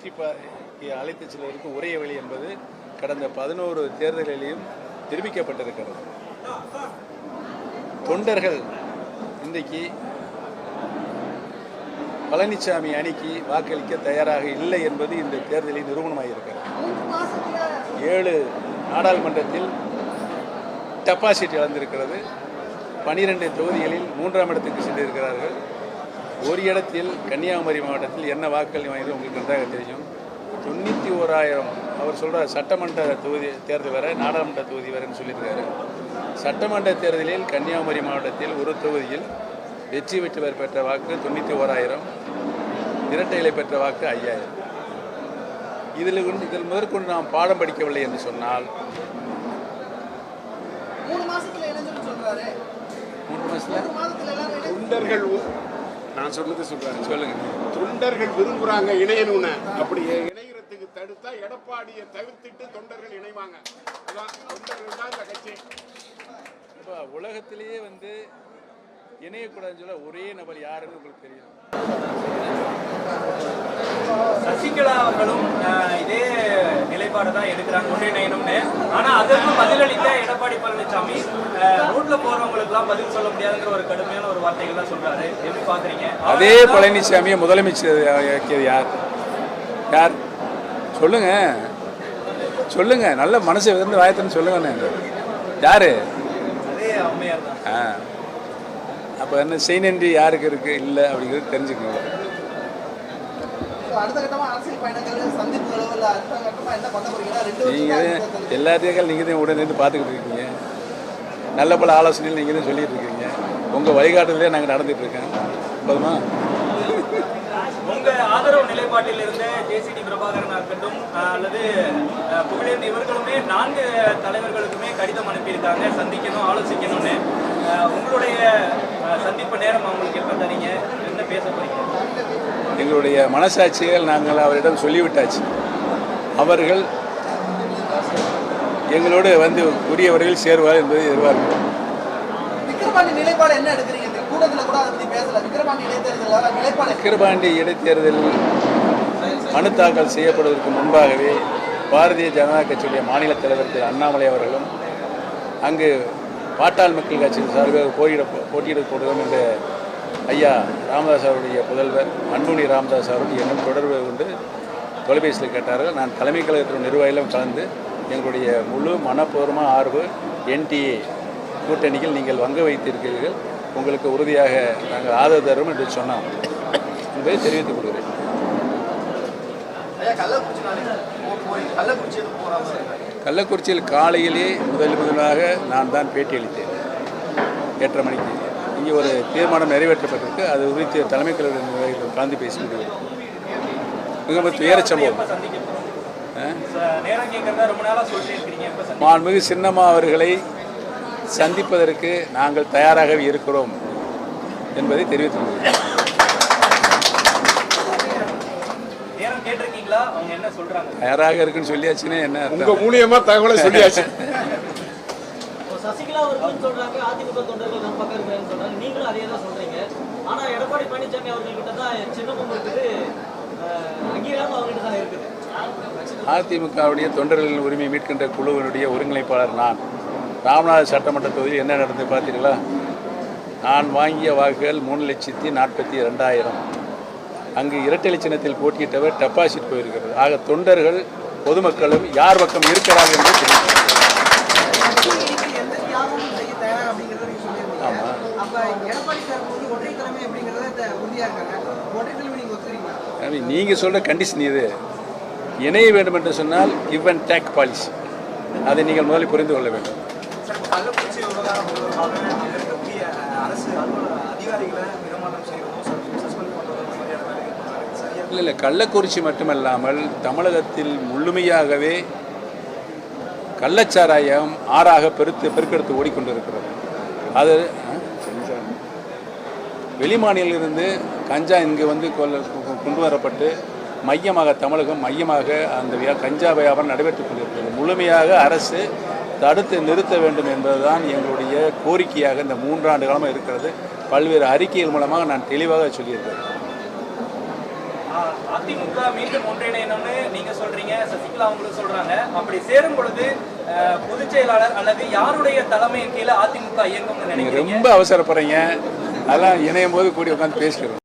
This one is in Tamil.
வெற்றி பாதைக்கு அழைத்து செல்வதற்கு உரிய வழி என்பது கடந்த பதினோரு தேர்தல்களிலும் நிரூபிக்கப்பட்டிருக்கிறது தொண்டர்கள் இன்றைக்கு பழனிசாமி அணிக்கு வாக்களிக்க தயாராக இல்லை என்பது இந்த தேர்தலில் நிரூபணமாகியிருக்கிறது ஏழு நாடாளுமன்றத்தில் டெபாசிட் இழந்திருக்கிறது. பனிரெண்டு தொகுதிகளில் மூன்றாம் இடத்துக்கு சென்றிருக்கிறார்கள். ஒரு இடத்தில் கன்னியாகுமரி மாவட்டத்தில் என்ன வாக்கள் வாங்கியது உங்களுக்கு நன்றாக தெரியும்? தொண்ணூற்றி ஓராயிரம் அவர் சொல்கிற சட்டமன்ற தொகுதி தேர்தல் வரை நாடாளுமன்ற தொகுதி வரைன்னு சொல்லியிருக்காரு. சட்டமன்ற தேர்தலில் கன்னியாகுமரி மாவட்டத்தில் ஒரு தொகுதியில் வெற்றி பெற்றவர் பெற்ற வாக்கு தொண்ணூற்றி ஓராயிரம் இரட்டையிலை பெற்ற வாக்கு ஐயாயிரம். இதில் இதில் முதற்கொண்டு நாம் பாடம் படிக்கவில்லை என்று சொன்னால் மூணு மாதத்தில் தொண்டர்கள் நான் சொன்னது சொல்றேன். சொல்லுங்கள் தொண்டர்கள் விரும்புறாங்க இணையணும்னு அப்படி இணையறதுக்கு தடுத்தா எடப்பாடியை தவிர்த்துட்டு தொண்டர்கள் இணைவாங்க. அதான் தொண்டர்கள் தான் இந்த கட்சி. இப்போ உலகத்திலேயே வந்து இணையக்கூடாதுன்னு சொல்ல ஒரே நபர் யாருன்னு உங்களுக்கு தெரியும். சசிகலா அவர்களும் இதே நிலைப்பாடு தான் எடுக்கிறாங்க ஒன்றிணையணும்னு ஆனா அதற்கு பதிலளித்த எடப்பாடி பழனிசாமி ரோட்ல போறவங்களுக்குலாம் பதில் சொல்ல முடியாதுங்கிற ஒரு கடுமையான ஒரு வார்த்தைகள் தான் சொல்றாரு. எப்படி பாக்குறீங்க? அதே பழனிசாமியை முதலமைச்சர் ஆக்கியது யார்? யார்? சொல்லுங்க. சொல்லுங்க. நல்ல மனசை வந்து வாயத்தன்னு சொல்லுங்கண்ணே யாரு? அதே அம்மையார் தான். ஆ. அப்போ என்ன செய் நன்றி யாருக்கு இருக்கு? இல்லை அப்படிங்கிறது தெரிஞ்சுக்கணும். அடுத்த கட்டமா அரசியல் பயணங்கள் சந்திப்புகளோ இல்ல அடுத்த கட்டமா என்ன பண்ண போறீங்கன்னா ரெண்டு நீங்கள் வருஷம் எல்லாத்தையும் நீங்கள் தான் உடனே பார்த்துக்கிட்டு இருக்கீங்க. நல்ல பல ஆலோசனைகள் நீங்கள் தான் சொல்லிட்டு இருக்கீங்க. உங்கள் வழிகாட்டுதலே நாங்கள் நடந்துட்டு இருக்கேன் போதுமா? உங்க ஆதரவு நிலைப்பாட்டில் இருந்த ஜேசிடி பிரபாகரனா இருக்கட்டும் அல்லது புகழேந்தி இவர்களுமே நான்கு தலைவர்களுக்குமே கடிதம் அனுப்பியிருக்காங்க. சந்திக்கணும் ஆலோசிக்கணும்னு. உங்களுடைய சந்திப்பு நேரம் அவங்களுக்கு எப்ப தரீங்க? என்ன பேச போறீங்க? எங்களுடைய மனசாட்சிகள் நாங்கள் அவரிடம் சொல்லிவிட்டாச்சு. அவர்கள் எங்களோடு வந்து உரியவர்கள் சேருவார் என்பதை எதிர்பார்க்கிறோம். விக்கிரபாண்டி நிலைப்பாடு என்ன எடுக்கிறீங்க? இந்த கூட்டத்துல கூட அதை பத்தி பேசல. விக்கிரபாண்டி இடைத்தேர்தல் நிலைப்பாடு விக்கிரபாண்டி இடைத்தேர்தல் மனு தாக்கல் செய்யப்படுவதற்கு முன்பாகவே பாரதிய ஜனதா கட்சியுடைய மாநில தலைவர் திரு அண்ணாமலை அவர்களும் அங்கு பாட்டாள் மக்கள் கட்சியின் சார்பாக போட்டியிட போட்டியிட போடுவோம் என்று ஐயா ராமதாஸ் அவருடைய புதல்வர் அன்புமணி ராமதாஸ் அவர்கள் என்னும் தொடர்பு கொண்டு தொலைபேசியில் கேட்டார்கள். நான் தலைமை கழகத்தின் நிர்வாகிகளும் கலந்து எங்களுடைய முழு மனப்பூர்வமாக ஆர்வு என்டிஏ கூட்டணியில் நீங்கள் வங்க வைத்திருக்கிறீர்கள். உங்களுக்கு உறுதியாக நாங்கள் ஆதரவு தரும் என்று சொன்னோம் என்பதை தெரிவித்துக் கொள்கிறேன். கள்ளக்குறிச்சியில் காலையிலே முதல் முதலாக நான் தான் பேட்டி அளித்தேன். எட்டரை மணிக்கு. இங்கே ஒரு தீர்மானம் நிறைவேற்றப்பட்டிருக்கு. அது குறித்து தலைமை கழக நிர்வாகிகள் கலந்து பேசி முடிவு மிக துயர சம்பவம். மாண்புமிகு சின்னம்மா அவர்களை சந்திப்பதற்கு நாங்கள் தயாராகவே இருக்கிறோம் என்பதை தெரிவித்துக் கொள்கிறேன் நேரம் கேட்டிருக்கீங்களா? அவங்க என்ன சொல்றாங்க? தயாராக இருக்குன்னு சொல்லியாச்சுன்னா என்ன உங்க? மூலியமா தகவலை சொல்லியாச்சு. சசிகலா அவர்களும் சொல்றாங்க அதிமுக தொண்டர்கள் நம்ம பக்கம் இருக்கிறாங்கன்னு சொல்றாங்க நீங்களும் அதே தான் சொல்றீங்க. ஆனா எடப்பாடி பழனிசாமி அவர்கள்கிட்ட தான் சின்னமும் இருக்குது அங்கீகாரம் அவங்ககிட்ட தான் இருக்குது. அதிமுகவுடைய தொண்டர்களின் உரிமை மீட்கின்ற குழுவினுடைய ஒருங்கிணைப்பாளர் நான். ராமநாத சட்டமன்ற தொகுதியில் என்ன நடந்தது பார்த்தீங்களா நான் வாங்கிய வாக்குகள் மூணு லட்சத்தி நாற்பத்தி ரெண்டாயிரம் அங்கு இரட்டை சின்னத்தில் போட்டியிட்டவர் டெபாசிட் போயிருக்கிறது. ஆக தொண்டர்கள் பொதுமக்களும் யார் பக்கம் இருக்கிறார்கள் என்று தெரியும். நீங்கள் சொல்கிற கண்டிஷன் இது. இணைய வேண்டும் என்று சொன்னால் கிவ் அண்ட் டேக் பாலிசி அதை நீங்கள் முதலில் புரிந்து கொள்ள வேண்டும். இல்லை கள்ளக்குறிச்சி மட்டுமல்லாமல் தமிழகத்தில் முழுமையாகவே கள்ளச்சாராயம் ஆறாக பெருத்து பெருக்கெடுத்து ஓடிக்கொண்டிருக்கிறது. அது வெளிமாநிலிருந்து கஞ்சா இங்கு வந்து கொண்டு வரப்பட்டு மையமாக தமிழகம் மையமாக அந்த கஞ்சா வியாபாரம் நடைபெற்றுக் கொண்டிருக்கிறது. முழுமையாக அரசு தடுத்து நிறுத்த வேண்டும் என்பதுதான் எங்களுடைய கோரிக்கையாக இந்த மூன்றாண்டு காலமாக இருக்கிறது. பல்வேறு அறிக்கைகள் மூலமாக நான் தெளிவாக சொல்லியிருக்கிறேன். அதிமுக மீண்டும் ஒன்றிணையணும்னு நீங்க சொல்றீங்க சசிகலா அவங்களும் சொல்றாங்க. அப்படி சேரும் பொழுது பொதுச் செயலாளர் அல்லது யாருடைய தலைமையின் கீழே அதிமுக இயங்கும்னு நினைக்கிறீங்க? ரொம்ப அவசரப்படுறீங்க. அதெல்லாம் இணையும் போது கூடி உட்காந்து பேசிக்கிறோம்.